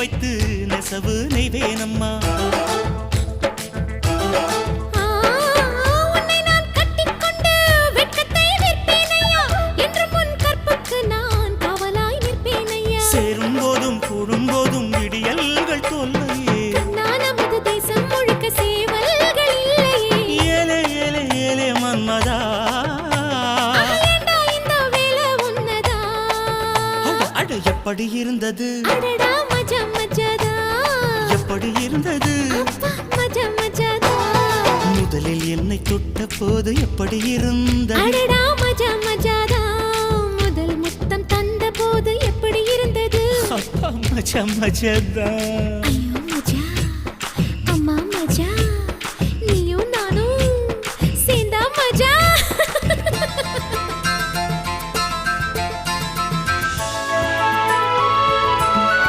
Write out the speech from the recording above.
வைத்து நெசவு நெய்வேனம்மா. ஆ, உன்னை நான் கட்டிக்கொண்டு வெட்கத்தை நிற்பேனையா என்றும் உன் கற்புக்கு நான் காவலாய் நிற்பேனையா? சேரும் போதும் கூடும் போதும் விடியல்கள் தொல்லையே. தேசம் முழுக்க சேவல்கள் ஏலே ஏலே ஏலே மன்மதா அட, எப்படி இருந்தது? எப்படி இருந்தது? மஜா முதலில் என்னை தொட்ட போது எப்படி இருந்தது? மஜா முதல் முத்தம் தந்த போது எப்படி இருந்தது? மச்ச மச்சதான்